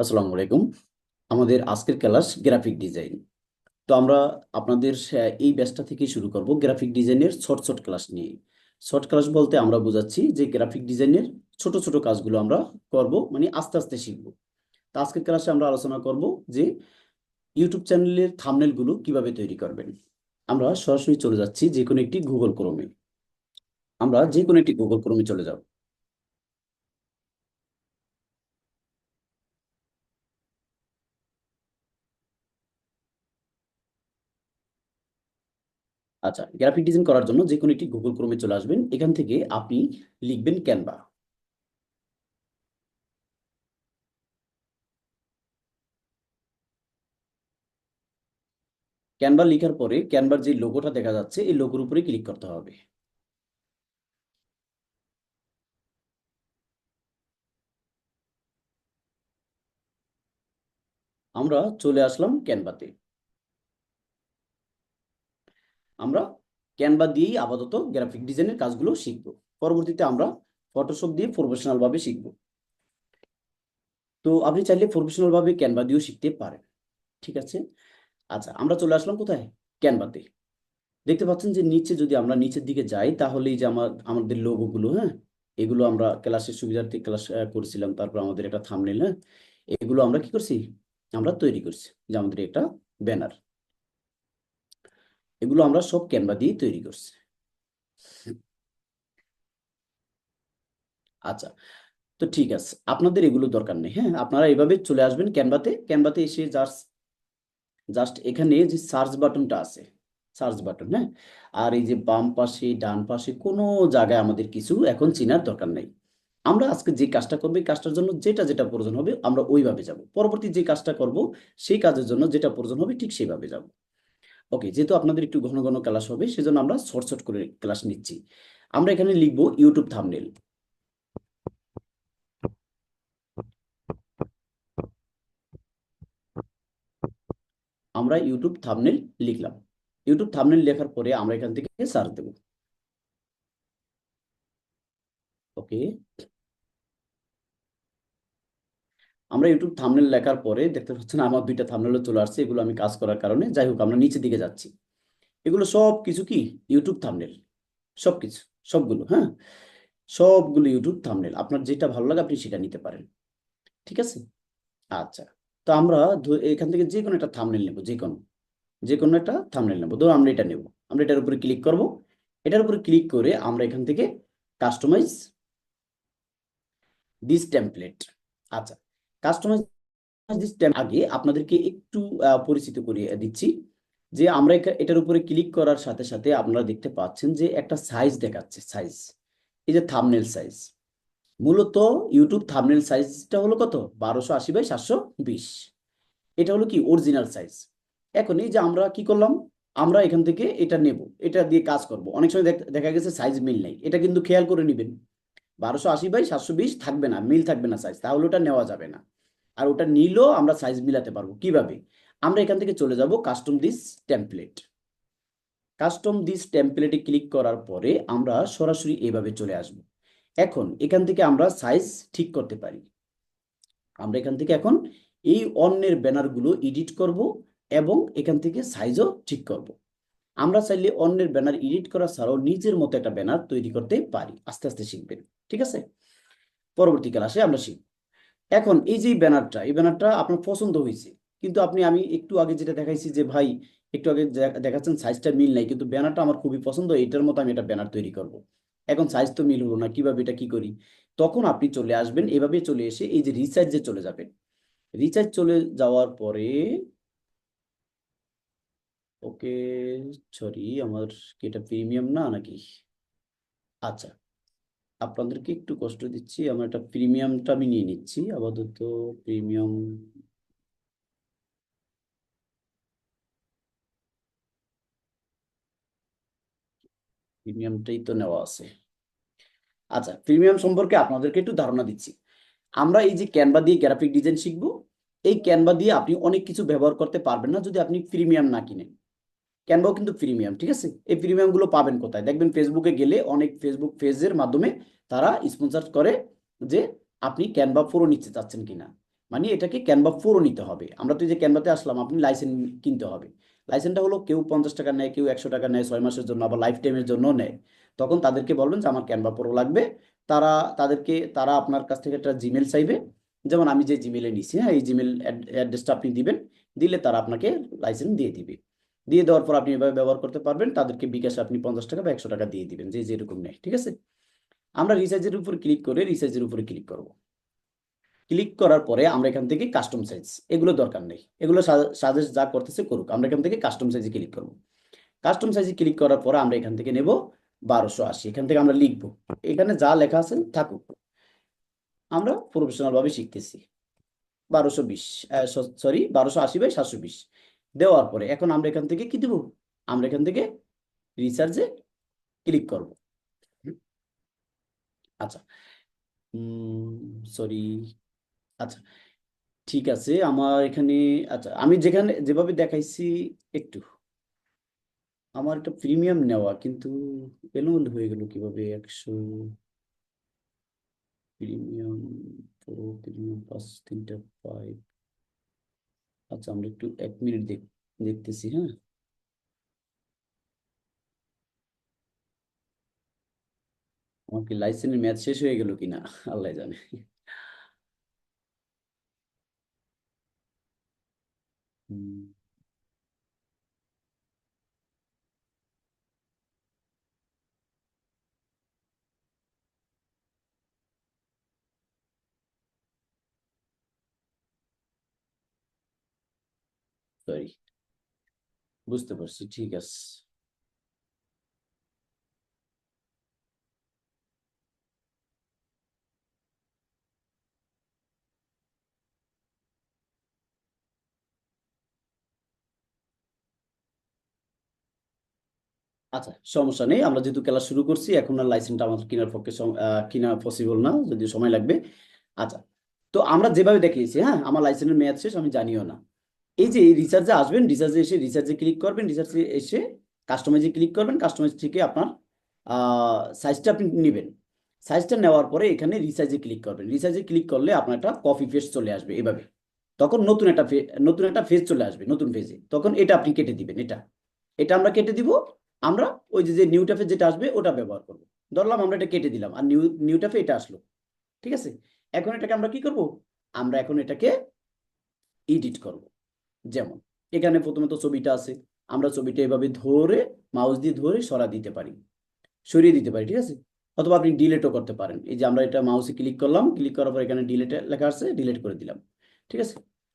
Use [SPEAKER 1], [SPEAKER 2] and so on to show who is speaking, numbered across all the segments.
[SPEAKER 1] আসসালামু আলাইকুম। আমাদের আজকের ক্লাস গ্রাফিক ডিজাইন তো আমরা আপনাদের এই ব্যাচটা থেকে শুরু করব গ্রাফিক ডিজাইনের শর্ট শর্ট ক্লাস নিয়ে। শর্ট ক্লাস বলতে আমরা বোঝাচ্ছি যে গ্রাফিক ডিজাইনের ছোট ছোট কাজগুলো আমরা করব মানে আস্তে আস্তে শিখব। তো আজকের ক্লাসে আমরা আলোচনা করব যে ইউটিউব চ্যানেলের থামনেলগুলো কীভাবে তৈরি করবেন। আমরা সরাসরি চলে যাচ্ছি যে কোনো একটি গুগল ক্রোমে আমরা যে কোনো একটি গুগল ক্রোমে চলে যাব। আচ্ছা গ্রাফিক ডিজাইন করার জন্য যে কোনো একটি গুগল ক্রোমে চলে আসবেন। এখান থেকে আপনি লিখবেন ক্যানভা ক্যানভা লেখার পরে ক্যানভার যে লোগোটা দেখা যাচ্ছে, এই লোগোর উপরে ক্লিক করতে হবে। আমরা চলে আসলাম ক্যানভাতে আমরা ক্যানভা দিয়েই আপাতত গ্রাফিক ডিজাইনের কাজগুলো শিখব। পরবর্তীতে আমরা ফটোশপ দিয়ে প্রফেশনাল ভাবে শিখব। তো আপনি চাইলে প্রফেশনাল ভাবে ক্যানভা দিয়েও শিখতে পারেন। ঠিক আছে? আচ্ছা আমরা চলে আসলাম কোথায়? ক্যানভাতে দেখতে পাচ্ছেন যে নিচে যদি আমরা নিচের দিকে যাই তাহলে এই যে আমার, আমাদের লোগোগুলো হ্যাঁ? এগুলো আমরা ক্লাসের সুবিধার্থে ক্লাস করেছিলাম। তারপর আমাদের একটা থাম্বনেল হ্যাঁ? এগুলো আমরা কি করছি? আমরা তৈরি করছি যে আমাদের একটা ব্যানার এগুলো আমরা সব ক্যানভা দিয়ে তৈরি করছি। আচ্ছা তো ঠিক আছে, আপনাদের এগুলো দরকার নেই হ্যাঁ? আপনারা এভাবে চলে আসবেন ক্যানভাতে ক্যানভাতে এসে জাস্ট জাস্ট এখানে যে সার্চ বাটনটা আছে, সার্চ বাটন হ্যাঁ? আর এই যে বাম পাশে, ডান পাশে কোনো জায়গায় আমাদের কিছু এখন চেনার দরকার নেই। আমরা আজকে যে কাজটা করব কাজটার জন্য যেটা যেটা প্রয়োজন হবে আমরা ওইভাবে যাব। পরবর্তী যে কাজটা করব, সেই কাজের জন্য যেটা প্রয়োজন হবে ঠিক সেইভাবে যাব। ওকে যেহেতু আপনাদের একটু ঘন ঘন ক্লাস হবে, সেজন্য আমরা শর্ট শর্ট করে ক্লাস নিচ্ছি। আমরা এখানে লিখব ইউটিউব থামনেল আমরা ইউটিউব থামনেল লিখলাম। ইউটিউব থামনেল লেখার পরে আমরা এখান থেকে সার্চ দেব। ওকে আমরা ইউটিউব থামনেল লেখার পরে দেখতে পাচ্ছেন আমার দুইটা থাম্বনেলও চলে আসছে, এগুলো আমি কাজ করার কারণে। যাই হোক, আমরা নিচের দিকে যাচ্ছি। এগুলো সব কিছু কি? ইউটিউব থামনেল সব কিছু, সবগুলো হ্যাঁ? সবগুলো ইউটিউব থামনেল আপনার যেটা ভালো লাগে আপনি সেটা নিতে পারেন। ঠিক আছে? আচ্ছা তো আমরা এখান থেকে যে কোনো একটা থামনেল নেব, যে কোনো। যে কোনো একটা থামনেল নেব। ধরো আমরা এটা নেব। আমরা এটার উপরে ক্লিক করব। এটার উপরে ক্লিক করে আমরা এখান থেকে কাস্টমাইজ দিস টেমপ্লেট আচ্ছা কাস্টমাইজ আগে আপনাদেরকে একটু পরিচিত করিয়ে দিচ্ছি যে আমরা এটার উপরে ক্লিক করার সাথে সাথে আপনারা দেখতে পাচ্ছেন যে একটা সাইজ দেখাচ্ছে সাইজ এই যে থামনেল সাইজ মূলত ইউটিউব থামনেল সাইজটা হলো কত? বারোশো আশি বাই সাতশো বিশ। এটা হলো কি? অরিজিনাল সাইজ এখন এই যে আমরা কি করলাম? আমরা এখান থেকে এটা নেব। এটা দিয়ে কাজ করব। অনেক সময় দেখা গেছে সাইজ মিল নাই। এটা কিন্তু খেয়াল করে নেবেন। বারোশো আশি বাই সাতশো বিশ থাকবে না, মিল থাকবে না সাইজ তাহলে ওটা নেওয়া যাবে না। আর ওটা নিলেও আমরা সাইজ মিলাতে পারব। কীভাবে? আমরা এখান থেকে চলে যাব custom this template custom this টেমপ্লেটে click করার পরে আমরা সরাসরি এভাবে চলে আসব। এখন এখান থেকে আমরা সাইজ ঠিক করতে পারি। আমরা এখান থেকে এখন এই অন্যের ব্যানারগুলো এডিট করব এবং এখান থেকে সাইজও ঠিক করব। আমরা চাইলে অন্যের ব্যানার এডিট করা ছাড়াও নিজের মতো একটা ব্যানার তৈরি করতে পারি। আস্তে আস্তে শিখবেন, ঠিক আছে? পরবর্তী ক্লাসে আমরা শিখব। এখন এই যে ব্যানারটা, এই ব্যানারটা আপনার পছন্দ হয়েছে, কিন্তু আপনি, আমি একটু আগে যেটা দেখাইছি যে, ভাই, একটু আগে দেখাচ্ছেন সাইজটা মিল নাই, কিন্তু ব্যানারটা আমার খুবই পছন্দ, এটার মতো আমি একটা ব্যানার তৈরি করব। এখন সাইজ তো মিল হলো না, কীভাবে এটা কি করি? তখন আপনি চলে আসবেন এভাবে চলে এসে এই যে রিচার্জে চলে যাবেন। রিচার্জ চলে যাওয়ার পরে ওকে সরি, আমার কি এটা প্রিমিয়াম না নাকি? আচ্ছা আপনাদেরকে একটু কষ্ট দিচ্ছি, আমার একটা প্রিমিয়ামটা আমি নিয়ে নিচ্ছি, আপাতত প্রিমিয়াম প্রিমিয়ামটাই তো নেওয়া আছে। আচ্ছা প্রিমিয়াম সম্পর্কে আপনাদেরকে একটু ধারণা দিচ্ছি। আমরা এই যে ক্যানভা দিয়ে গ্রাফিক ডিজাইন শিখব, এই ক্যানভা দিয়ে আপনি অনেক কিছু ব্যবহার করতে পারবেন না যদি আপনি প্রিমিয়াম না কিনেন। ক্যানভাও কিন্তু প্রিমিয়াম ঠিক আছে? এই প্রিমিয়ামগুলো পাবেন কোথায়? দেখবেন ফেসবুকে গেলে অনেক ফেসবুক পেজের মাধ্যমে তারা স্পন্সর করে যে আপনি ক্যানভা প্রো নিতে চাচ্ছেন কিনা। মানে এটাকে ক্যানভা ফোরও নিতে হবে। আমরা তো যে ক্যানভাতে আসলাম, আপনি লাইসেন্স কিনতে হবে। লাইসেন্সটা হলো কেউ পঞ্চাশ টাকা নেয়, কেউ একশো টাকা নেয়, ছয় মাসের জন্য, আবার লাইফ টাইমের জন্য নেয়। তখন তাদেরকে বলবেন যে, আমার ক্যানভা প্রো লাগবে। তারা, তাদেরকে, তারা আপনার কাছ থেকে একটা জিমেল চাইবে। যেমন আমি যে জিমেলে নিছি হ্যাঁ এই জিমেল অ্যাড্রেসটা আপনি দিবেন, দিলে তারা আপনাকে লাইসেন্স দিয়ে দিবে। দিয়ে দেওয়ার পর আপনি এভাবে ব্যবহার করতে পারবেন। তাদেরকে বিকাশে আপনি পঞ্চাশ টাকা বা একশো টাকা দিয়ে দিবেন। যে যেরকম নেয়, ঠিক আছে? আমরা রিচার্জের উপর ক্লিক করে রিচার্জের উপরে ক্লিক করব। ক্লিক করার পরে আমরা এখান থেকে কাস্টম সাইজ, এগুলো দরকার নেই। এগুলো সাজেস্ট যা করতেছে করুক, আমরা এখান থেকে কাস্টম সাইজে ক্লিক করব। কাস্টম সাইজে ক্লিক করার পরে আমরা এখান থেকে নেব বারোশো আশি। এখান থেকে আমরা লিখব, এখানে যা লেখা আছে থাকুক। আমরা প্রফেশনাল ভাবে শিখতেছি। বারোশো বিশ সরি বারোশো আশি বাই সাতশো বিশ। দেওয়ার পরে এখন আমরা এখান থেকে কি দেবো? আমরা এখান থেকে রিসার্চে ক্লিক করব। আচ্ছা। সরি আচ্ছা ঠিক আছে, আমার এখানে আচ্ছা আমি যেখানে, যেভাবে দেখাইছি একটু। আমার একটা প্রিমিয়াম নেওয়া, কিন্তু এলোমেলো হয়ে গেল কীভাবে? একশো প্রিমিয়াম প্রো প্রিমিয়াম পাঁচ তিনটা ফাইভ আচ্ছা আমরা একটু এক মিনিট দেখ, দেখতেছি হ্যাঁ? আমার কি লাইসেন্সের ম্যাচ শেষ হয়ে গেল কিনা? আল্লাহ জানে। সরি বুঝতে পারছি, ঠিক আছে। আচ্ছা সমস্যা নেই। আমরা যেহেতু খেলা শুরু করছি, এখন আর লাইসেন্সটা আমাদের কেনার পক্ষে কিনা পসিবল না যদি সময় লাগবে। আচ্ছা তো আমরা যেভাবে দেখিয়েছি হ্যাঁ? আমার লাইসেন্সের মেয়াদ শেষ, আমি জানিও না। এই যে এই রিচার্জে আসবেন রিচার্জে এসে রিচার্জে ক্লিক করবেন রিচার্জে এসে কাস্টমাইজে ক্লিক করবেন কাস্টমাইজ থেকে আপনার সাইজটা আপনি নেবেন। সাইজটা নেওয়ার পরে এখানে রিসাইজে ক্লিক করবেন। রিসাইজে ক্লিক করলে আপনার একটা কপি ফেস চলে আসবে এভাবে। তখন নতুন একটা নতুন একটা ফেজ চলে আসবে নতুন ফেজে তখন এটা আপনি কেটে দিবেন, এটা। এটা আমরা কেটে দিব, আমরা ওই যে নিউ ট্যাফে যেটা আসবে ওটা ব্যবহার করব। ধরলাম আমরা এটা কেটে দিলাম, আর নিউ নিউ ট্যাফে এটা আসলো। ঠিক আছে? এখন এটাকে আমরা কি করব? আমরা এখন এটাকে এডিট করব। যেমন, এখানে প্রথমত ছবিটা আছে, আমরা ছবিটা এভাবে ধরে মাউস দিয়ে ধরে সরা দিতে পারি, সরিয়ে দিতে পারি, ঠিক আছে? অথবা আপনি ডিলেটও করতে পারেন। এই যে আমরা এটা মাউসে ক্লিক করলাম ক্লিক করার পর এখানে ডিলেট লেখা আছে ডিলেট করে দিলাম, ঠিক আছে?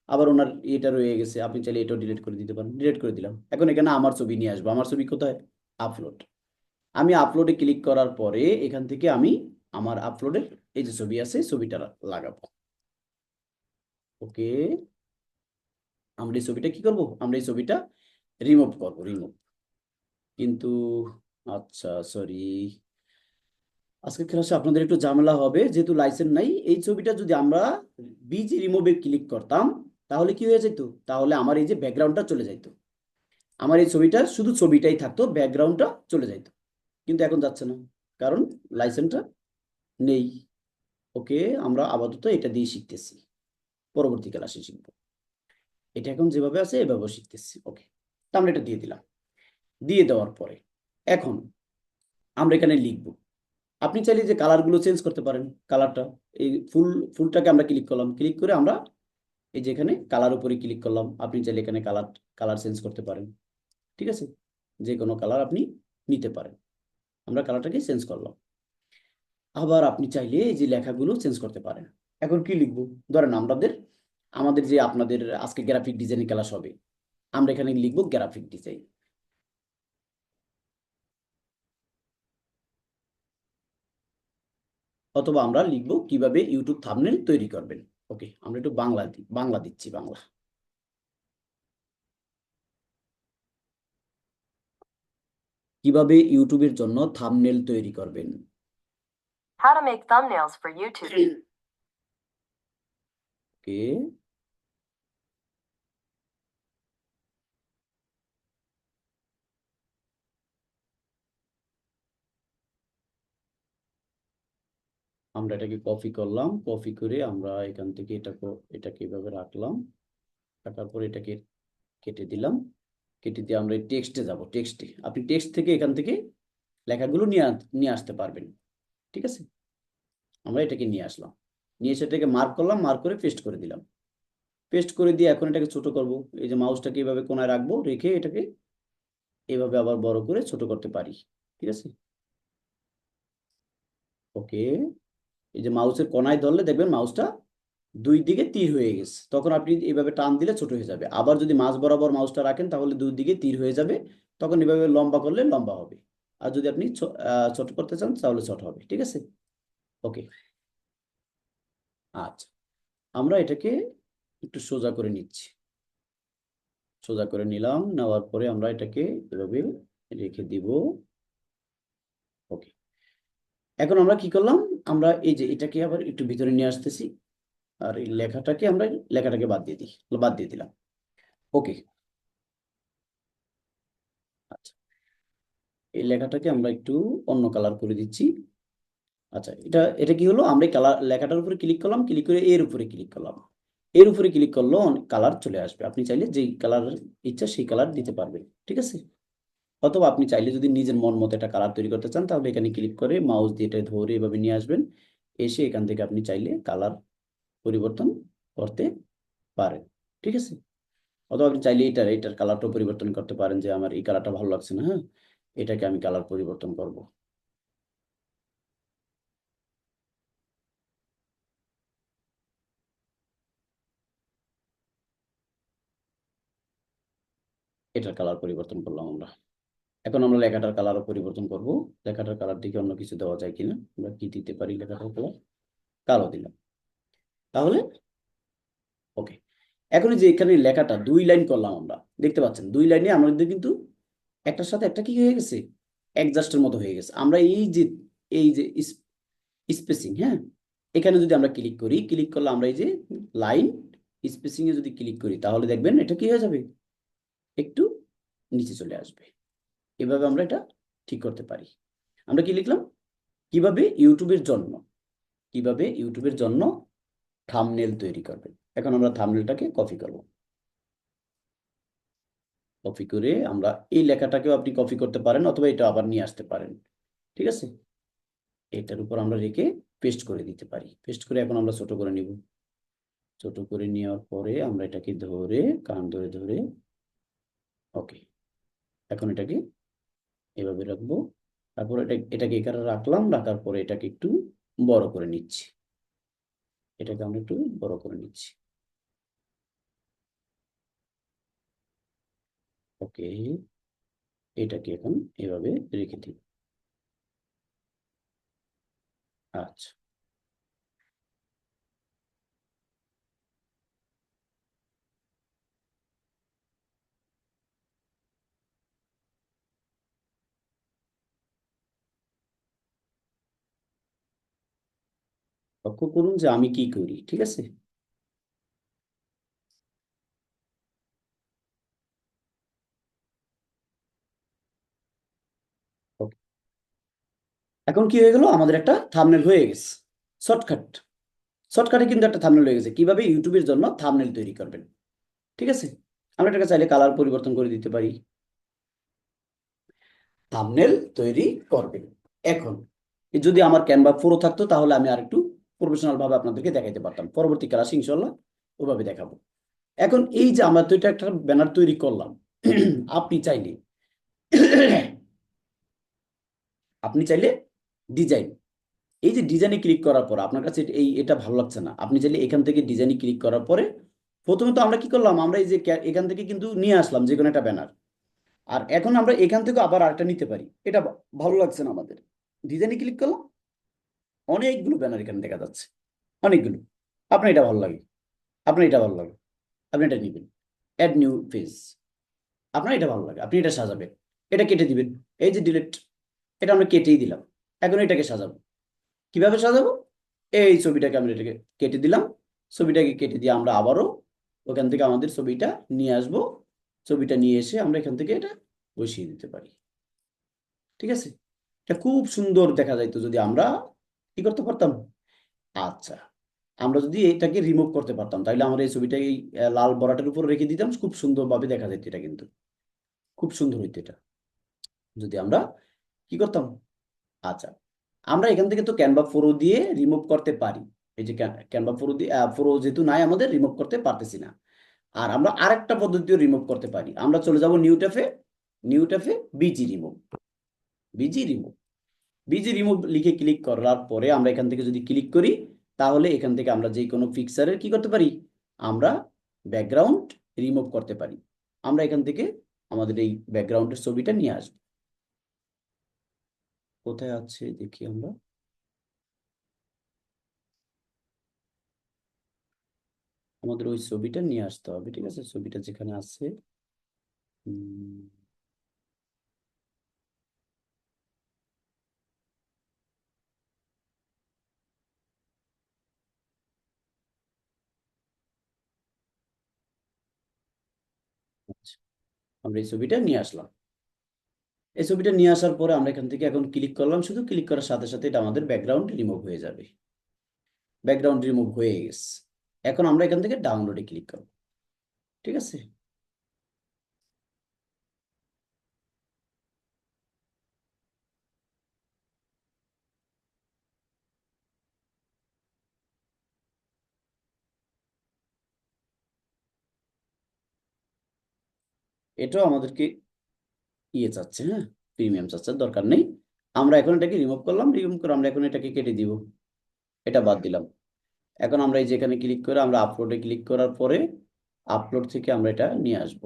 [SPEAKER 1] আবার ওনার এটা রয়ে গেছে, আপনি চাইলে এটাও ডিলিট করে দিতে পারেন ডিলিট করে দিলাম। এখন এখানে আমার ছবি নিয়ে আসব, আমার ছবি কোথায়? আপলোড আমি আপলোডে ক্লিক করার পরে এখান থেকে আমি আমার আপলোডের এই যে ছবি আছে ছবিটা লাগাবো। ওকে আমরা এই ছবিটা কি করব? আমরা এই ছবিটা রিমুভ করব রিমুভ কিন্তু আচ্ছা সরি আজকে ক্লাসে আপনাদের একটু ঝামেলা হবে, যেহেতু লাইসেন্স নাই, এই ছবিটা যদি আমরা বিজি রিমুভে ক্লিক করতাম, তাহলে কি হয়ে যেত? তাহলে আমার এই যে ব্যাকগ্রাউন্ডটা চলে যাইতো। আমার এই ছবিটা শুধু ছবিটাই থাকতো ব্যাকগ্রাউন্ডটা চলে যাইতো। কিন্তু এখন যাচ্ছে না, কারণ লাইসেন্সটা নেই। ওকে, আমরা আপাতত এটা দিয়ে শিখতেছি। পরবর্তী ক্লাসে শিখব। এটা এখন যেভাবে আছে এভাবে শিখতেছি। ওকে তা আমরা এটা দিয়ে দিলাম। দিয়ে দেওয়ার পরে, এখন আমরা এখানে লিখব। আপনি চাইলে যে কালারগুলো চেঞ্জ করতে পারেন কালারটা এই ফুল, ফুলটাকে আমরা ক্লিক করলাম। ক্লিক করে আমরা এই যে এখানে কালার উপরে ক্লিক করলাম। আপনি চাইলে এখানে কালার কালার চেঞ্জ করতে পারেন। ঠিক আছে? যে কোনো কালার আপনি নিতে পারেন। আমরা কালারটাকে চেঞ্জ করলাম। আবার আপনি চাইলে এই যে লেখাগুলো চেঞ্জ করতে পারেন। এখন কি লিখব? ধরেন আমাদের আমাদের যে আপনাদের আজকে গ্রাফিক ডিজাইনের ক্লাস হবে আমরা এখানে লিখব গ্রাফিক ডিজাইন অথবা আমরা লিখব কীভাবে ইউটিউব থামনেল তৈরি করবেন। ওকে আমরা একটু বাংলা বাংলা দিচ্ছি বাংলা। কীভাবে ইউটিউবের জন্য থামনেল তৈরি করবেন।
[SPEAKER 2] How to make thumbnails for YouTube.
[SPEAKER 1] ওকে আমরা এটাকে কপি করলাম কপি করে আমরা এখান থেকে এটা এটাকে এভাবে রাখলাম। রাখার পর এটাকে কেটে দিলাম। কেটে দিয়ে আমরা টেক্সটে যাব টেক্সটে আপনি টেক্সট থেকে এখান থেকে লেখাগুলো নিয়ে নিয়ে আসতে পারবেন। ঠিক আছে? আমরা এটাকে নিয়ে আসলাম। নিয়ে এসে এটাকে মার্ক করলাম মার্ক করে পেস্ট করে দিলাম। পেস্ট করে দিয়ে এখন এটাকে ছোট করব। এই যে মাউসটাকে এভাবে কোনায় রাখব, রেখে এটাকে এভাবে আবার বড় করে ছোট করতে পারি। ঠিক আছে? ওকে। এই যে মাউসের কোনায় ধরলে দেখবেন মাউসটা দুই দিকে তীর হয়ে গেছে। তখন আপনি এইভাবে টান দিলে ছোট হয়ে যাবে। আবার যদি মাঝ বরাবর মাউসটা রাখেন তাহলে দুই দিকে তীর হয়ে যাবে। তখন এভাবে লম্বা করলে লম্বা হবে। আর যদি আপনি ছোট করতে চান তাহলে ছোট হবে, ঠিক আছে? ওকে। আচ্ছা আমরা এটাকে একটু সোজা করে নিচ্ছি। সোজা করে নিলাম, নেওয়ার পরে আমরা এটাকে এভাবে রেখে দিব। এখন আমরা কি করলাম? আমরা এই যে এটাকে আবার একটু ভিতরে নিয়ে আসতেছি। আর এই লেখাটাকে আমরা লেখাটাকে বাদ দিয়ে দিই, বাদ দিয়ে দিলাম। ওকে। আচ্ছা। এই লেখাটাকে আমরা একটু অন্য কালার করে দিচ্ছি। আচ্ছা এটা এটা কি হলো? আমরা কালার, লেখাটার উপরে ক্লিক করলাম, ক্লিক করে এর উপরে ক্লিক করলাম। এর উপরে ক্লিক করলেও কালার চলে আসবে। আপনি চাইলে যেই কালার ইচ্ছা সেই কালার দিতে পারবেন। ঠিক আছে? অথবা আপনি চাইলে যদি নিজের মন মতো একটা কালার তৈরি করতে চান, তাহলে এখানে ক্লিক করে মাউস দিয়ে এটা ধরে এভাবে নিয়ে আসবেন। এসে এখান থেকে আপনি চাইলে কালার পরিবর্তন করতে পারেন। ঠিক আছে? অথবা আপনি চাইলে এটার এটার কালারটাও পরিবর্তন করতে পারেন যে আমার এই কালারটা ভালো লাগছে না হ্যাঁ? এটাকে আমি কালার পরিবর্তন করব। এটার কালার পরিবর্তন করলাম আমরা। এখন আমরা লেখাটার কালারও পরিবর্তন করব। লেখাটার কালার দিকে অন্য কিছু দেওয়া যায় কিনা, আমরা কি দিতে পারি লেখাটার কালার কালো দিলাম। তাহলে ওকে এখন যে এখানে লেখাটা, দুই লাইন করলাম আমরা, দেখতে পাচ্ছেন, দুই লাইনে আমাদের কিন্তু একটার সাথে একটা কি হয়ে গেছে? অ্যাডজাস্টের মতো হয়ে গেছে। আমরা এই যে এই যে স্পেসিং হ্যাঁ? এখানে যদি আমরা ক্লিক করি ক্লিক করলে আমরা এই যে লাইন স্পেসিং এ যদি ক্লিক করি, তাহলে দেখবেন এটা কি হয়ে যাবে? একটু নিচে চলে আসবে। এভাবে আমরা এটা ঠিক করতে পারি। আমরা কি লিখলাম? কীভাবে ইউটিউবের জন্য, কীভাবে ইউটিউবের জন্য থামনেল তৈরি করবেন? এখন আমরা থামনেলটাকে কপি করব। কপি করে আমরা এই লেখাটাকেও আপনি কপি করতে পারেন অথবা এটা আবার নিয়ে আসতে পারেন। ঠিক আছে? এটার উপর আমরা রেখে পেস্ট করে দিতে পারি। পেস্ট করে এখন আমরা ছোট করে নিব। ছোট করে নেওয়ার পরে আমরা এটাকে ধরে, কান ধরে ধরে ওকে এখন এটাকে এভাবে রাখব। তারপর এটা, এটাকে এখানে রাখলাম, রাখার পরে এটাকে একটু বড় করে নিচ্ছি। এটাকে আমরা একটু বড় করে নিচ্ছি। ওকে, এটাকে এখন এভাবে রেখে দিই। আচ্ছা। লক্ষ্য করুন যে আমি কি করি, ঠিক আছে? এখন কি হয়ে গেল? আমাদের একটা থাম্বনেল হয়ে গেছে। শর্টকাট শর্টকাটে কিন্তু একটা থাম্বনেল হয়ে গেছে। কীভাবে ইউটিউবের জন্য থামনেল তৈরি করবেন? ঠিক আছে? আমরা এটাকে চাইলে কালার পরিবর্তন করে দিতে পারি। থামনেল তৈরি করবেন। এখন, যদি আমার ক্যানভা পুরো থাকতো, তাহলে আমি আর একটু প্রফেশনাল ভাবে আপনাদেরকে দেখাইতে পারতাম। পরবর্তী ক্লাসে ইনশাল্লাহ ওভাবে দেখাবো। এখন এই যে আমরা তো এটা একটা ব্যানার তৈরি করলাম, আপনি চাইলে আপনি চাইলে ডিজাইন এই যে ডিজাইনে ক্লিক করার পর আপনার কাছে এই, এটা ভালো লাগছে না। আপনি চাইলে এখান থেকে ডিজাইনে ক্লিক করার পরে প্রথমে তো আমরা কি করলাম, আমরা এই যে এখান থেকে কিন্তু নিয়ে আসলাম যে কোনো একটা ব্যানার আর এখন আমরা এখান থেকে আবার আরেকটা নিতে পারি। এটা ভালো লাগছে না আমাদের। ডিজাইনে ক্লিক করলাম অনেকগুলো ব্যানার এখানে দেখা যাচ্ছে। অনেকগুলো। আপনার এটা ভালো লাগে। আপনার এটা ভালো লাগে। আপনি এটা নেবেন। অ্যাড নিউ পেজ আপনার এটা ভালো লাগে। আপনি এটা সাজাবেন। এটা কেটে দিবেন। এই যে ডিলেট এটা আমরা কেটেই দিলাম। এখন এটাকে সাজাবো। কীভাবে সাজাবো? এই ছবিটাকে আমরা এটাকে কেটে দিলাম। ছবিটাকে কেটে দিয়ে আমরা আবারও ওখান থেকে আমাদের ছবিটা নিয়ে আসব। ছবিটা নিয়ে এসে আমরা এখান থেকে এটা বসিয়ে দিতে পারি। ঠিক আছে? এটা খুব সুন্দর দেখা যাইতো যদি আমরা কি করতে পারতাম? আচ্ছা আমরা যদি এটাকে রিমুভ করতে পারতাম, তাহলে আমরা এই ছবিটা এই লাল বরাটের উপর রেখে দিতাম, খুব সুন্দরভাবে দেখা যেত এটা কিন্তু। খুব সুন্দর হইতো এটা। যদি আমরা কি করতাম? আচ্ছা আমরা এখান থেকে তো ক্যানভা ফোরো দিয়ে রিমুভ করতে পারি। এই যে ক্যানভা প্রো দিয়ে প্রো যেহেতু নাই আমাদের রিমুভ করতে পারতেছি না। আর আমরা আরেকটা পদ্ধতিও রিমুভ করতে পারি। আমরা চলে যাব নিউ ট্যাপে new ট্যাপে BG remove BG remove BG remove লিখে ক্লিক করার পরে আমরা এখান থেকে যদি ক্লিক করি, তাহলে এখান থেকে আমরা যে কোনো পিকচারের কি করতে পারি? আমরা ব্যাকগ্রাউন্ড রিমুভ করতে পারি। আমরা এখান থেকে আমাদের এই ব্যাকগ্রাউন্ডের ছবিটা নিয়ে আসব। কোথায় আছে দেখি আমরা। আমাদের ওই ছবিটা নিয়ে আসতে হবে, ঠিক আছে? ছবিটা যেখানে আছে উম, আচ্ছা, আমরা এই ছবিটা নিয়ে আসলাম। এই ছবিটা নিয়ে আসার পরে আমরা এখান থেকে এখন ক্লিক করলাম, শুধু ক্লিক করার সাথে সাথে এটা আমাদের ব্যাকগ্রাউন্ড রিমুভ হয়ে যাবে। ব্যাকগ্রাউন্ড রিমুভ হয়ে গেছে। এখন আমরা এখান থেকে ডাউনলোডে ক্লিক করব। ঠিক আছে? এটাও আমাদেরকে ইয়ে চাচ্ছে হ্যাঁ? প্রিমিয়াম চাচ্ছে দরকার নেই। আমরা এখন এটাকে রিমুভ করলাম রিমুভ করে আমরা এখন এটাকে কেটে দিব। এটা বাদ দিলাম। এখন আমরা এই যেখানে ক্লিক করে আমরা আপলোডে ক্লিক করার পরে আপলোড থেকে আমরা এটা নিয়ে আসব।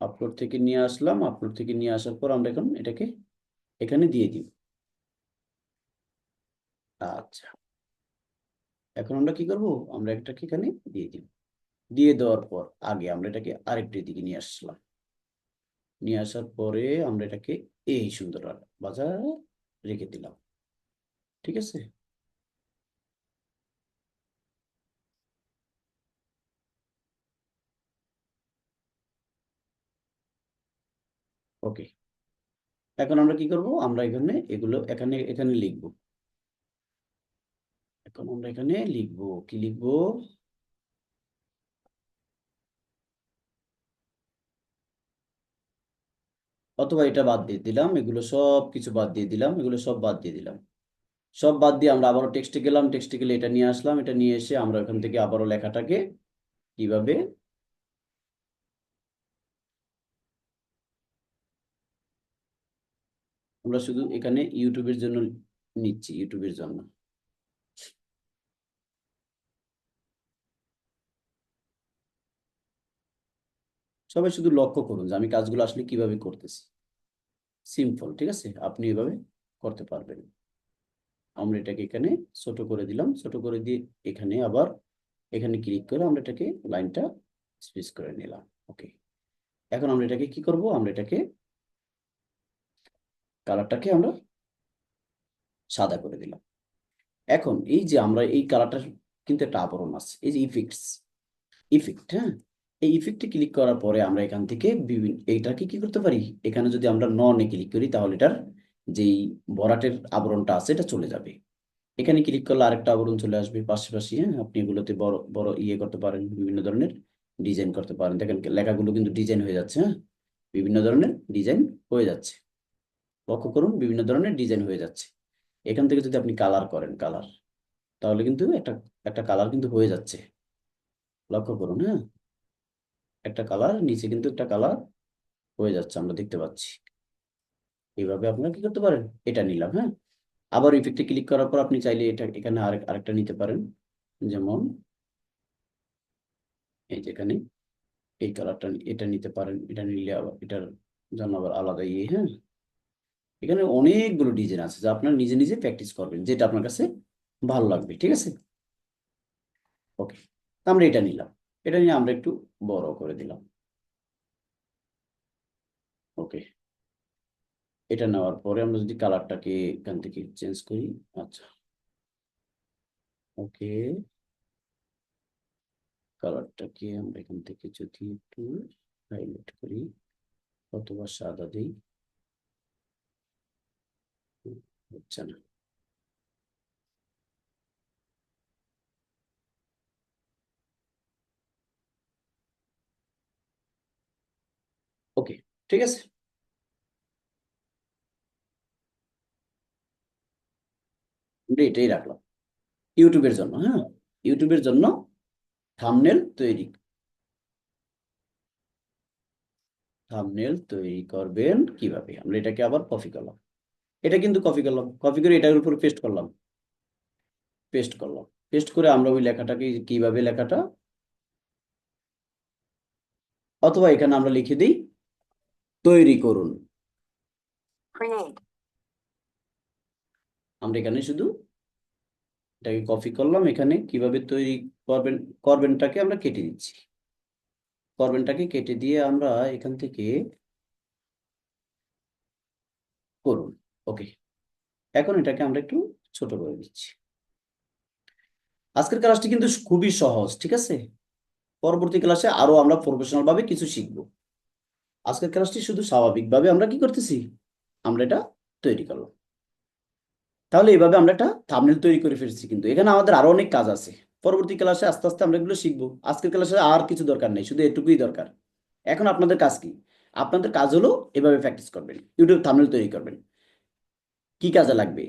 [SPEAKER 1] আপলোড থেকে নিয়ে আসলাম আপলোড থেকে নিয়ে আসার পর আমরা এখন এটাকে এখানে দিয়ে দিব। আচ্ছা। এখন আমরা কি করব? আমরা এটাকে এখানে দিয়ে দিব। দিয়ে দেওয়ার পর আগে আমরা এটাকে আরেকটি দিকে নিয়ে আসলাম। নিয়ে আসার পরে আমরা এটাকে এই সুন্দর বাজার রেখে দিলাম। ঠিক আছে? ওকে এখন আমরা কি করব? আমরা এখানে এগুলো এখানে এখানে লিখব। এখন আমরা এখানে লিখব, কি লিখব? অথবা এটা বাদ দিয়ে দিলাম, এগুলো সব কিছু বাদ দিয়ে দিলাম, এগুলো সব বাদ দিয়ে দিলাম। সব বাদ দিয়ে আমরা আবারও টেক্সটে গেলাম, টেক্সটে গেলে এটা নিয়ে আসলাম, এটা নিয়ে এসে আমরা ওখান থেকে আবারও লেখাটাকে কীভাবে আমরা শুধু এখানে ইউটিউবের জন্য নিচ্ছি, ইউটিউবের জন্য। সবাই শুধু লক্ষ্য করুন যে আমি কাজগুলো আসলে কীভাবে করতেছি। সিম্পল, ঠিক আছে? আপনি এভাবে করতে পারবেন। আমরা এটাকে এখানে ছোট করে দিলাম। ছোট করে দিয়ে এখানে আবার এখানে ক্লিক করে আমরা এটাকে লাইনটা স্পেস করে নিলাম। ওকে এখন আমরা এটাকে কি করব? আমরা এটাকে কালারটাকে আমরা সাদা করে দিলাম। এখন এই যে আমরা এই কালারটার কিন্তু একটা আবরণ আছে। এই যে ইফেক্টস ইফেক্ট হ্যাঁ? এই ইফেক্টে ক্লিক করার পরে আমরা এখান থেকে বিভিন্ন এইটাকে কি করতে পারি? এখানে যদি আমরা ননে ক্লিক করি, তাহলে এটার যেই বরাটের আবরণটা আছে, এটা চলে যাবে। এখানে ক্লিক করলে আরেকটা আবরণ চলে আসবে পাশাপাশি হ্যাঁ? আপনি এগুলোতে বড় বড় ইয়ে করতে পারেন, বিভিন্ন ধরনের ডিজাইন করতে পারেন। দেখেন, লেখাগুলো কিন্তু ডিজাইন হয়ে যাচ্ছে হ্যাঁ? বিভিন্ন ধরনের ডিজাইন হয়ে যাচ্ছে। লক্ষ্য করুন, বিভিন্ন ধরনের ডিজাইন হয়ে যাচ্ছে। এখান থেকে যদি আপনি কালার করেন কালার তাহলে কিন্তু একটা একটা কালার কিন্তু হয়ে যাচ্ছে। লক্ষ্য করুন হ্যাঁ? একটা কালার নিচে কিন্তু একটা কালার হয়ে যাচ্ছে, আমরা দেখতে পাচ্ছি। এইভাবে আপনারা কি করতে পারেন? এটা নিলাম হ্যাঁ? আবার ইফেক্টে ক্লিক করার পর আপনি চাইলে এটা এখানে আরেক আরেকটা নিতে পারেন। যেমন এই যেখানে এই কালারটা এটা নিতে পারেন, এটা নিলে আবার, এটার জন্য আবার আলাদা ইয়ে হ্যাঁ? এখানে অনেকগুলো ডিজাইন আছে যা আপনার নিজে নিজে প্র্যাকটিস করবেন, যেটা আপনার কাছে ভালো লাগবে, ঠিক আছে? ওকে আমরা এটা নিলাম। এটা নিয়ে আমরা একটু বড় করে দিলাম। ওকে এটা নেওয়ার পরে আমরা যদি কালারটাকে এখান থেকে চেঞ্জ করি আচ্ছা। ওকে কালারটাকে আমরা এখান থেকে যদি একটু হাইলাইট করি, অথবা সাদা দিই। হচ্ছে না। ওকে, ঠিক আছে? এটাই রাখলাম। ইউটিউবের জন্য হ্যাঁ? ইউটিউবের জন্য থামনেল তৈরি। থামনেল তৈরি করবেন কীভাবে? আমরা এটাকে আবার কপি করলাম। এটা কিন্তু কপি করলাম। কপি করে এটার উপর পেস্ট করলাম। পেস্ট করলাম। পেস্ট করে আমরা ওই লেখাটাকে কীভাবে লেখাটা? অথবা এখানে আমরা লিখে দিই তৈরি করুন। আমরা এখানে শুধু এটাকে কপি করলাম এখানে কীভাবে তৈরি করবেন করবেনটাকে আমরা কেটে দিচ্ছি। করবেনটাকে কেটে দিয়ে আমরা এখান থেকে করুন। ওকে এখন এটাকে আমরা একটু ছোট করে দিচ্ছি। আজকের ক্লাসটি কিন্তু খুবই সহজ ঠিক আছে? পরবর্তী ক্লাসে আরও আমরা প্রফেশনাল ভাবে কিছু শিখব। আজকের ক্লাসটি শুধু স্বাভাবিকভাবে আমরা কি করতেছি? আমরা এটা তৈরি করলাম। তাহলে এইভাবে আমরা একটা থামনেল তৈরি করে ফেলছি কিন্তু। এখানে আমাদের আরও অনেক কাজ আছে। পরবর্তী ক্লাসে আস্তে আস্তে আমরা এগুলো শিখব। আজকের ক্লাসে আর কিছু দরকার নেই, শুধু এটুকুই দরকার। এখন আপনাদের কাজ কি? আপনাদের কাজ হলো এভাবে প্র্যাকটিস করবেন। ইউটিউব থামনেল তৈরি করবেন। কি কাজে লাগবে?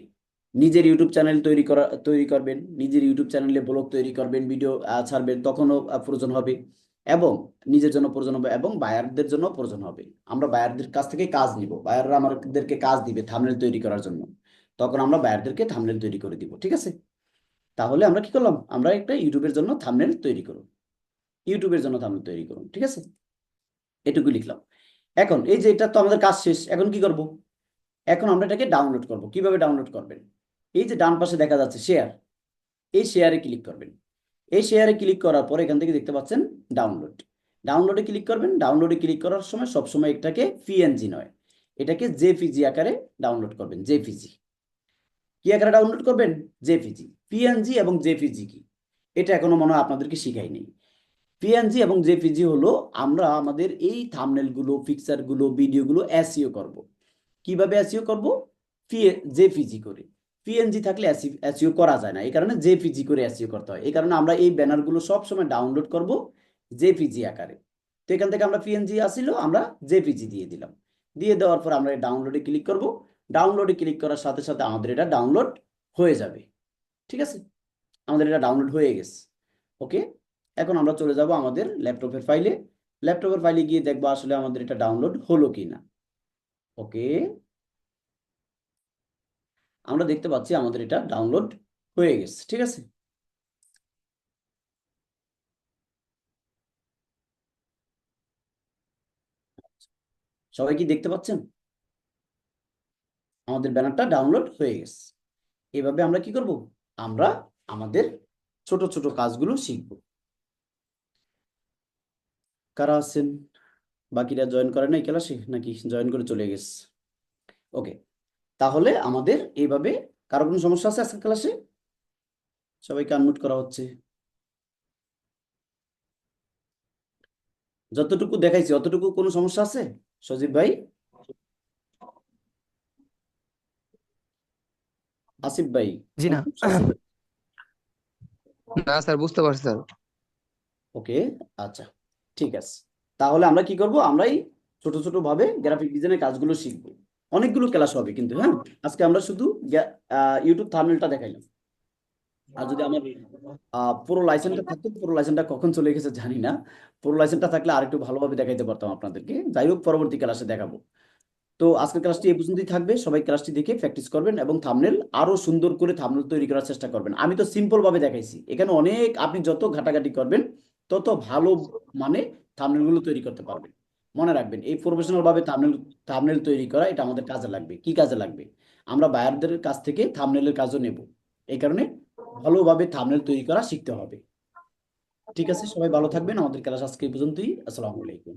[SPEAKER 1] নিজের ইউটিউব চ্যানেল তৈরি করা, তৈরি করবেন। নিজের ইউটিউব চ্যানেলে ব্লগ তৈরি করবেন ভিডিও ছাড়বেন, তখনও প্রয়োজন হবে। এবং নিজের জন্য প্রয়োজন হবে এবং বায়ারদের জন্য প্রয়োজন হবে। আমরা বায়ারদের কাছ থেকে কাজ নিব। বায়াররা আমাদেরকে কাজ দিবে থাম্বনেল তৈরি করার জন্য। তখন আমরা বায়ারদেরকে থাম্বনেল তৈরি করে দিব, ঠিক আছে? তাহলে আমরা কি করলাম? আমরা একটা ইউটিউবের জন্য থাম্বনেল তৈরি করুন ইউটিউবের জন্য থাম্বনেল তৈরি করুন ঠিক আছে? এটুকু লিখলাম। এখন এই যে এটা তো আমাদের কাজ শেষ, এখন কি করব? এখন আমরা এটাকে ডাউনলোড করব। কীভাবে ডাউনলোড করবেন? এই যে ডান পাশে দেখা যাচ্ছে শেয়ার এই শেয়ারে ক্লিক করবেন। এই শেয়ারে ক্লিক করার পর এখান থেকে দেখতে পাচ্ছেন ডাউনলোড ডাউনলোডে ক্লিক করবেন ডাউনলোডে ক্লিক করার সময় সবসময় এটাকে পিএনজি নয়। এটাকে জেপিজি আকারে ডাউনলোড করবেন জেপিজি কি আকারে ডাউনলোড করবেন? জেপিজি পিএনজি এবং জেপিজি কি? এটা এখনও মনে হয় আপনাদেরকে শিখাইনি পিএনজি এবং জেপিজি হলো আমরা আমাদের এই থাম্বনেলগুলো পিকচারগুলো ভিডিওগুলো এসইও করব। কীভাবে এসইও করব? জেপিজি করে। পিএনজি থাকলে এসইও করা যায় না। এই কারণে জেপিজি করে এসইও করতে হয়। এই কারণে আমরা এই ব্যানারগুলো সব সময় ডাউনলোড করব জেপিজি আকারে। তো এখান থেকে আমরা পিএনজি আসিল, আমরা জেপিজি দিয়ে দিলাম। দিয়ে দেওয়ার পর আমরা ডাউনলোডে ক্লিক করব। ডাউনলোডে ক্লিক করার সাথে সাথে আমাদের এটা ডাউনলোড হয়ে যাবে। ঠিক আছে? আমাদের এটা ডাউনলোড হয়ে গেছে। ওকে এখন আমরা চলে যাব আমাদের ল্যাপটপের ফাইলে ল্যাপটপের ফাইলে গিয়ে দেখব আসলে আমাদের এটা ডাউনলোড হলো কি না ওকে আমরা দেখতে পাচ্ছি আমাদের এটা ডাউনলোড হয়ে গেছে, ঠিক আছে? সবাই কি দেখতে পাচ্ছেন? আমাদের ব্যানারটা ডাউনলোড হয়ে গেছে। এভাবে আমরা কি করব? আমরা আমাদের ছোট ছোট কাজগুলো শিখব। কারা আছেন? বাকিরা জয়েন করে নাই ক্লাসে? নাকি জয়েন করে চলে গেছে? ওকে তাহলে আমাদের এইভাবে কারও কোনো সমস্যা আছে আজকের ক্লাসে সবাইকে আনমিউট করা হচ্ছে। যতটুকু দেখাইছি অতটুকু কোনো সমস্যা আছে? সজীব ভাই? আসিফ ভাই?
[SPEAKER 3] জি না? না স্যার বুঝতে পারছি স্যার।
[SPEAKER 1] ওকে আচ্ছা ঠিক আছে। তাহলে আমরা কি করব? আমরাই ছোট ছোট ভাবে গ্রাফিক ডিজাইনের কাজগুলো শিখব। অনেকগুলো ক্লাস হবে কিন্তু হ্যাঁ? আজকে আমরা শুধু ইউটিউব থাম্বনেলটা দেখাইলাম। আর যদি আমার পুরো লাইসেন্সটা থাকতো, পুরো লাইসেন্সটা কখন চলে গেছে জানি না। পুরো লাইসেন্সটা থাকলে আরেকটু ভালোভাবে দেখাইতে পারতাম আপনাদেরকে। যাই হোক, পরবর্তী ক্লাসে দেখাবো। তো আজকের ক্লাসটি এই পর্যন্তই থাকবে। সবাই ক্লাসটি দেখে প্র্যাকটিস করবেন এবং থামনেল আরও সুন্দর করে থাম্বনেল তৈরি করার চেষ্টা করবেন। আমি তো সিম্পল ভাবে দেখাইছি। এখানে অনেক, আপনি যত ঘাটাঘাটি করবেন, তত ভালো মানে থাম্বনেলগুলো তৈরি করতে পারবেন। মনে রাখবেন, এই প্রফেশনাল ভাবে থামনেল থাম্বনেল তৈরি করা, এটা আমাদের কাজে লাগবে। কি কাজে লাগবে? আমরা বায়ারদের কাছ থেকে থামনেলের কাজও নেব। এই কারণে ভালোভাবে থামনেল তৈরি করা শিখতে হবে। ঠিক আছে? সবাই ভালো থাকবেন। আমাদের ক্লাস আজকে পর্যন্তই। আসসালামু আলাইকুম।